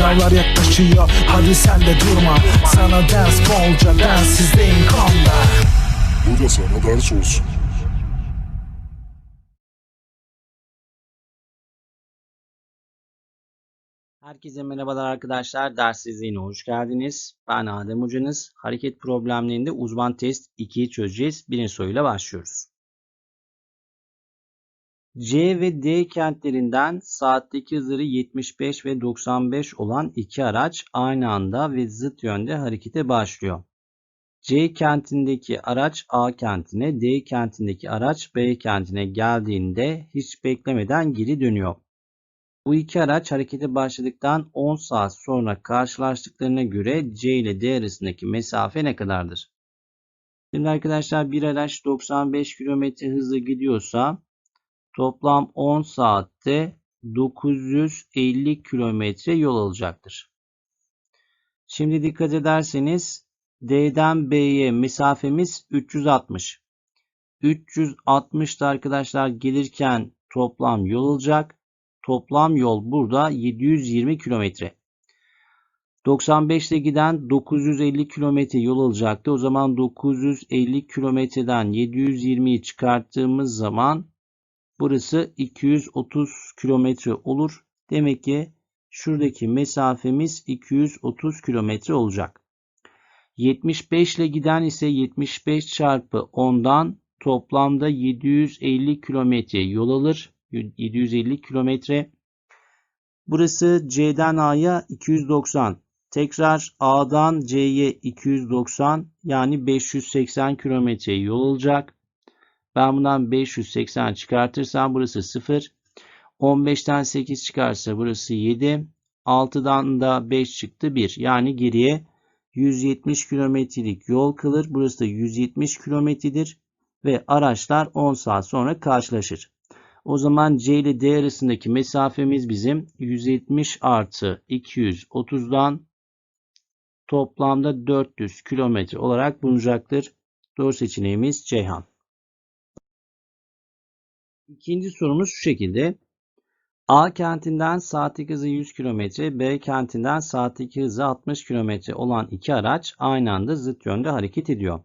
Sınavlar yaklaşıyor hadi sen de durma Sana ders bolca densizliğin konda Bu da sana ders olsun. Herkese merhabalar arkadaşlar. Ders izleyine hoş geldiniz. Ben Adem Hocanız. Hareket problemlerinde uzman test 2'yi çözeceğiz. Birinci soruyla başlıyoruz. C ve D kentlerinden saatteki hızları 75 ve 95 olan iki araç aynı anda ve zıt yönde harekete başlıyor. C kentindeki araç A kentine, D kentindeki araç B kentine geldiğinde hiç beklemeden geri dönüyor. Bu iki araç harekete başladıktan 10 saat sonra karşılaştıklarına göre C ile D arasındaki mesafe ne kadardır? Şimdi arkadaşlar bir araç 95 km hızla gidiyorsa toplam 10 saatte 950 km yol alacaktır. Şimdi dikkat ederseniz D'den B'ye mesafemiz 360. 360'da arkadaşlar gelirken toplam yol alacak. Toplam yol burada 720 kilometre. 95 ile giden 950 kilometre yol alacaktı. O zaman 950 kilometreden 720'yi çıkarttığımız zaman burası 230 kilometre olur. Demek ki şuradaki mesafemiz 230 kilometre olacak. 75 ile giden ise 75 çarpı 10'dan toplamda 750 kilometre yol alır. 750 kilometre. Burası C'den A'ya 290. Tekrar A'dan C'ye 290 yani 580 kilometre yol olacak. Ben bundan 580 çıkartırsam burası 0. 15'ten 8 çıkarsa burası 7. 6'dan da 5 çıktı 1. Yani geriye 170 kilometrelik yol kalır. Burası da 170 kilometredir. Ve araçlar 10 saat sonra karşılaşır. O zaman C ile D arasındaki mesafemiz bizim 170 artı 230'dan toplamda 400 kilometre olarak bulunacaktır. Doğru seçeneğimiz Ceyhan. İkinci sorumuz şu şekilde. A kentinden saatlik hızı 100 km, B kentinden saatlik hızı 60 km olan iki araç aynı anda zıt yönde hareket ediyor.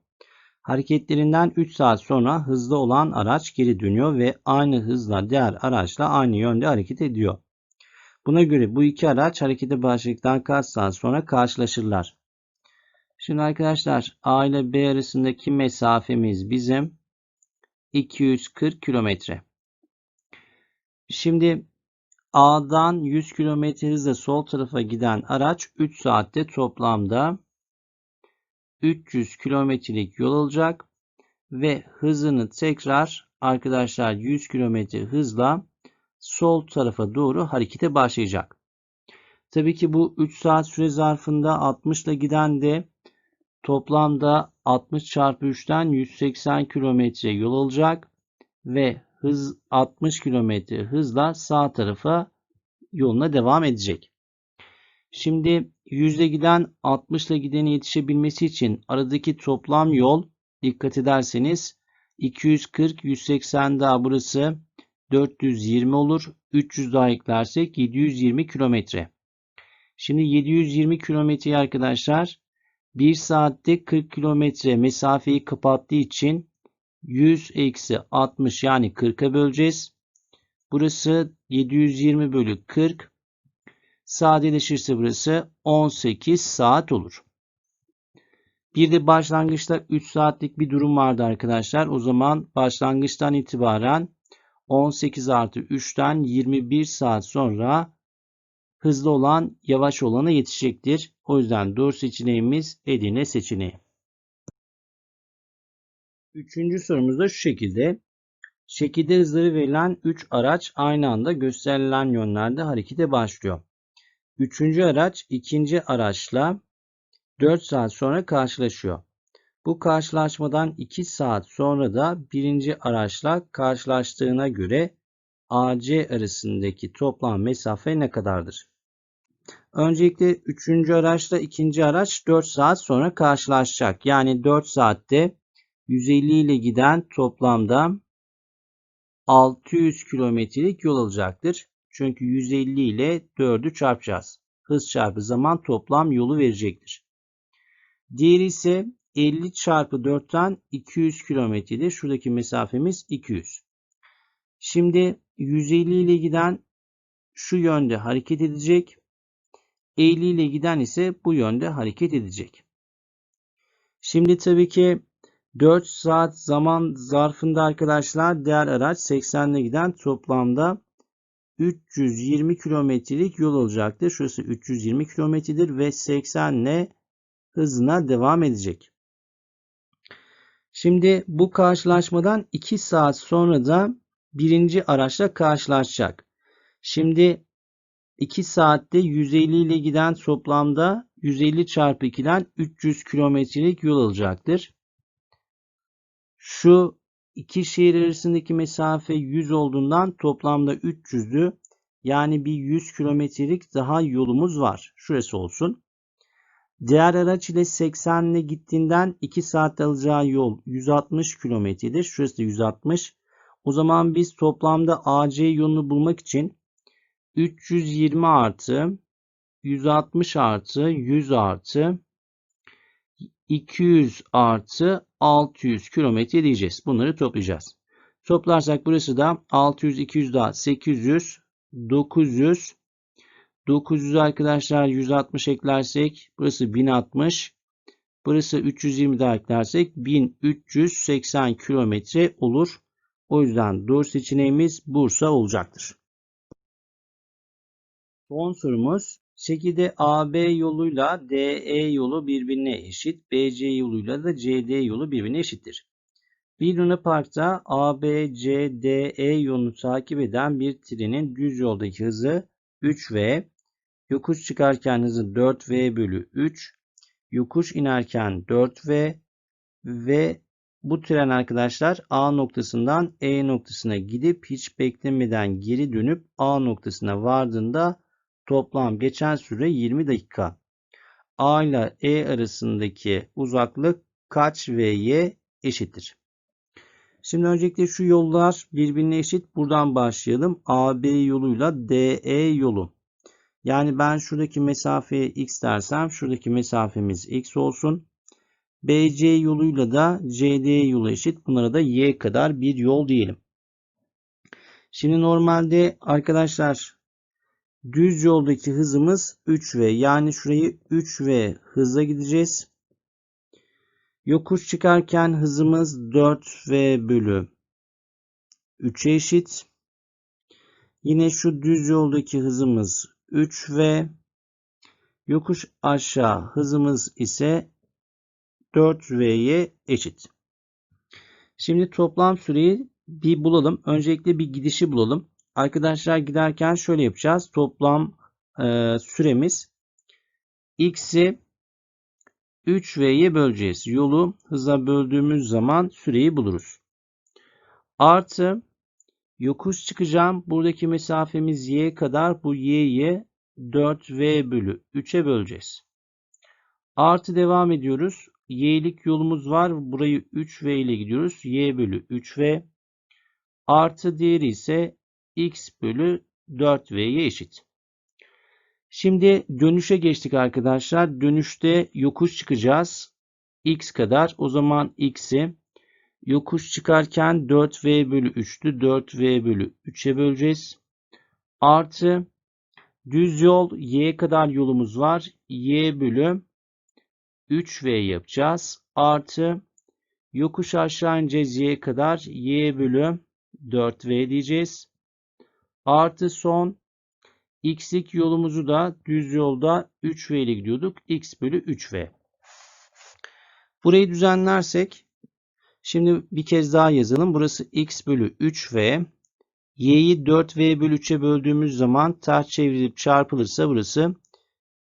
Hareketlerinden 3 saat sonra hızlı olan araç geri dönüyor ve aynı hızla diğer araçla aynı yönde hareket ediyor. Buna göre bu iki araç harekete başladıktan kaç saat sonra karşılaşırlar? Şimdi arkadaşlar A ile B arasındaki mesafemiz bizim 240 kilometre. Şimdi A'dan 100 km hızla sol tarafa giden araç 3 saatte toplamda 300 kilometrelik yol alacak ve hızını tekrar arkadaşlar 100 kilometre hızla sol tarafa doğru harekete başlayacak. Tabii ki bu 3 saat süre zarfında 60 ile giden de toplamda 60 çarpı 3'ten 180 kilometre yol alacak ve hız 60 kilometre hızla sağ tarafa yoluna devam edecek. Şimdi 100 ile giden 60 ile gidene yetişebilmesi için aradaki toplam yol dikkat ederseniz 240 180 daha burası 420 olur. 300 daha eklersek 720 kilometre. Şimdi 720 kilometreyi arkadaşlar 1 saatte 40 kilometre mesafeyi kapattığı için 100 eksi 60 yani 40'a böleceğiz. Burası 720 bölü 40. Sadeleşirse burası 18 saat olur. Bir de başlangıçta 3 saatlik bir durum vardı arkadaşlar. O zaman başlangıçtan itibaren 18 artı 3'ten 21 saat sonra hızlı olan yavaş olana yetişecektir. O yüzden doğru seçeneğimiz Edirne seçeneği. Üçüncü sorumuz da şu şekilde. Şekilde hızları verilen 3 araç aynı anda gösterilen yönlerde harekete başlıyor. Üçüncü araç ikinci araçla 4 saat sonra karşılaşıyor. Bu karşılaşmadan 2 saat sonra da birinci araçla karşılaştığına göre AC arasındaki toplam mesafe ne kadardır? Öncelikle üçüncü araçla ikinci araç 4 saat sonra karşılaşacak. Yani 4 saatte 150 ile giden toplamda 600 kilometrelik yol alacaktır. Çünkü 150 ile 4'ü çarpacağız. hız çarpı zaman toplam yolu verecektir. Diğeri ise 50 çarpı 4'ten 200 kilometredir. Şuradaki mesafemiz 200. Şimdi 150 ile giden şu yönde hareket edecek. 50 ile giden ise bu yönde hareket edecek. Şimdi tabii ki 4 saat zaman zarfında arkadaşlar diğer araç 80 ile giden toplamda 320 kilometrelik yol olacaktır. Şurası 320 kilometredir ve 80 ile hızına devam edecek. Şimdi bu karşılaşmadan 2 saat sonra da birinci araçla karşılaşacak. Şimdi 2 saatte 150 ile giden toplamda 150 çarpı 2'den 300 kilometrelik yol alacaktır. Şu iki şehir arasındaki mesafe 100 olduğundan toplamda 300'dü. Yani bir 100 kilometrelik daha yolumuz var. Şurası olsun. Diğer araç ile 80 ile gittiğinden 2 saatte alacağı yol 160 kilometredir. Şurası da 160. O zaman biz toplamda AC yolunu bulmak için 320 artı 160 artı 100 artı 200 artı 600 kilometre diyeceğiz. Bunları toplayacağız. Toplarsak burası da 600, 200 daha 800, 900, 900 arkadaşlar 160 eklersek burası 1060. Burası 320 daha eklersek 1380 kilometre olur. O yüzden doğru seçeneğimiz Bursa olacaktır. Son sorumuz. Şekilde AB yoluyla DE yolu birbirine eşit. BC yoluyla da CD yolu birbirine eşittir. Bir Luna Park'ta ABCDE yolunu takip eden bir trenin düz yoldaki hızı 3V, yokuş çıkarken hızı 4V bölü 3, yokuş inerken 4V ve bu tren arkadaşlar A noktasından E noktasına gidip hiç beklemeden geri dönüp A noktasına vardığında toplam geçen süre 20 dakika. A ile E arasındaki uzaklık kaç V'ye eşittir? Şimdi öncelikle şu yollar birbirine eşit. Buradan başlayalım. AB yoluyla DE yolu. Yani ben şuradaki mesafeye x dersem şuradaki mesafemiz x olsun. BC yoluyla da CD yolu eşit. Bunlara da y kadar bir yol diyelim. Şimdi normalde arkadaşlar düz yoldaki hızımız 3V. Yani şurayı 3V hızla gideceğiz. Yokuş çıkarken hızımız 4V bölü 3'e eşit. Yine şu düz yoldaki hızımız 3V. Yokuş aşağı hızımız ise 4V'ye eşit. Şimdi toplam süreyi bir bulalım. Öncelikle bir gidişi bulalım. Arkadaşlar giderken şöyle yapacağız. Toplam e, süremiz x'i 3v'ye böleceğiz. Yolu hıza böldüğümüz zaman süreyi buluruz. Artı yokuş çıkacağım. Buradaki mesafemiz y kadar. Bu y'yi 4v bölü 3'e böleceğiz. Artı devam ediyoruz. Y'lik yolumuz var. Burayı 3v ile gidiyoruz. y bölü 3v. Artı diğeri ise x bölü 4v'ye eşit. Şimdi dönüşe geçtik arkadaşlar. Dönüşte yokuş çıkacağız. x kadar. O zaman x'i yokuş çıkarken 4v bölü 3'tü. 4v bölü 3'e böleceğiz. Artı düz yol y kadar yolumuz var. y bölü 3v yapacağız. Artı yokuş aşağı ineceğiz y kadar. y bölü 4v diyeceğiz. Artı son x'lik yolumuzu da düz yolda 3v ile gidiyorduk. x bölü 3v. Burayı düzenlersek şimdi bir kez daha yazalım. Burası x bölü 3v. y'yi 4v bölü 3'e böldüğümüz zaman ters çevrilip çarpılırsa burası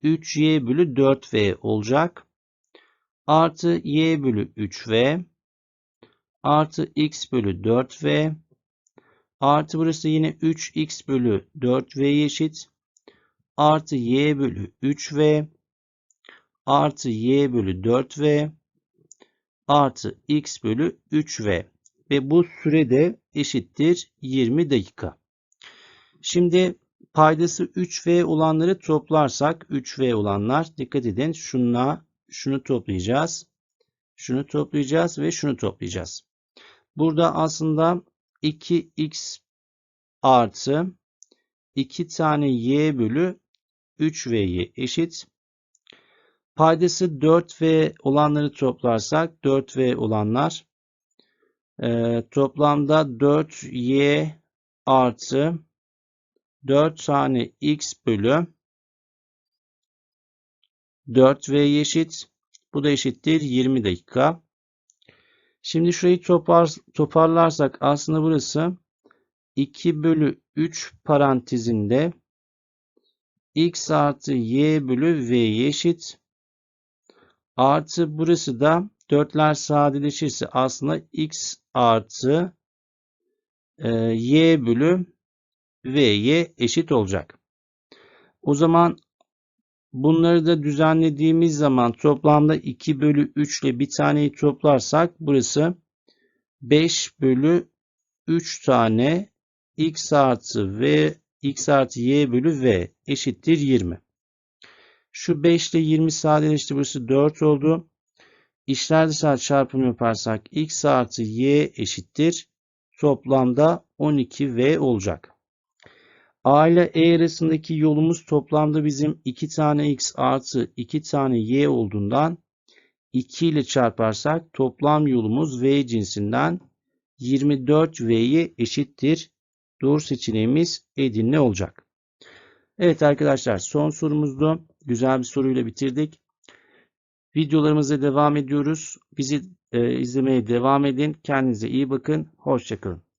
3y bölü 4v olacak. Artı y bölü 3v. Artı x bölü 4v. Artı burası yine 3x bölü 4v eşit. Artı y bölü 3v. Artı y bölü 4v. Artı x bölü 3v. Ve bu sürede eşittir 20 dakika. Şimdi paydası 3V olanları toplarsak 3V olanlar dikkat edin şunla şunu toplayacağız. Şunu toplayacağız ve şunu toplayacağız. Burada aslında 2x artı 2 tane y bölü 3v'ye eşit. Paydası 4v olanları toplarsak 4v olanlar e, toplamda 4y artı 4 tane x bölü 4v eşit. Bu da eşittir 20 dakika. Şimdi şurayı topar, toparlarsak aslında burası 2 bölü 3 parantezinde x artı y bölü v eşit. Artı burası da 4'ler sadeleşirse aslında x artı e, y bölü v'ye eşit olacak. O zaman bunları da düzenlediğimiz zaman toplamda 2 bölü 3 ile bir taneyi toplarsak burası 5 bölü 3 tane x artı v x artı y bölü v eşittir 20. Şu 5 ile 20 sadeleşti. Burası 4 oldu. İşler dışarı çarpımı yaparsak x artı y eşittir. Toplamda 12v olacak. A ile E arasındaki yolumuz toplamda bizim 2 tane x artı 2 tane y olduğundan 2 ile çarparsak toplam yolumuz v cinsinden 24v'ye eşittir. Doğru seçeneğimiz Edirne olacak. Evet arkadaşlar son sorumuzdu. Güzel bir soruyla bitirdik. Videolarımıza devam ediyoruz. Bizi e, izlemeye devam edin. Kendinize iyi bakın. Hoşçakalın.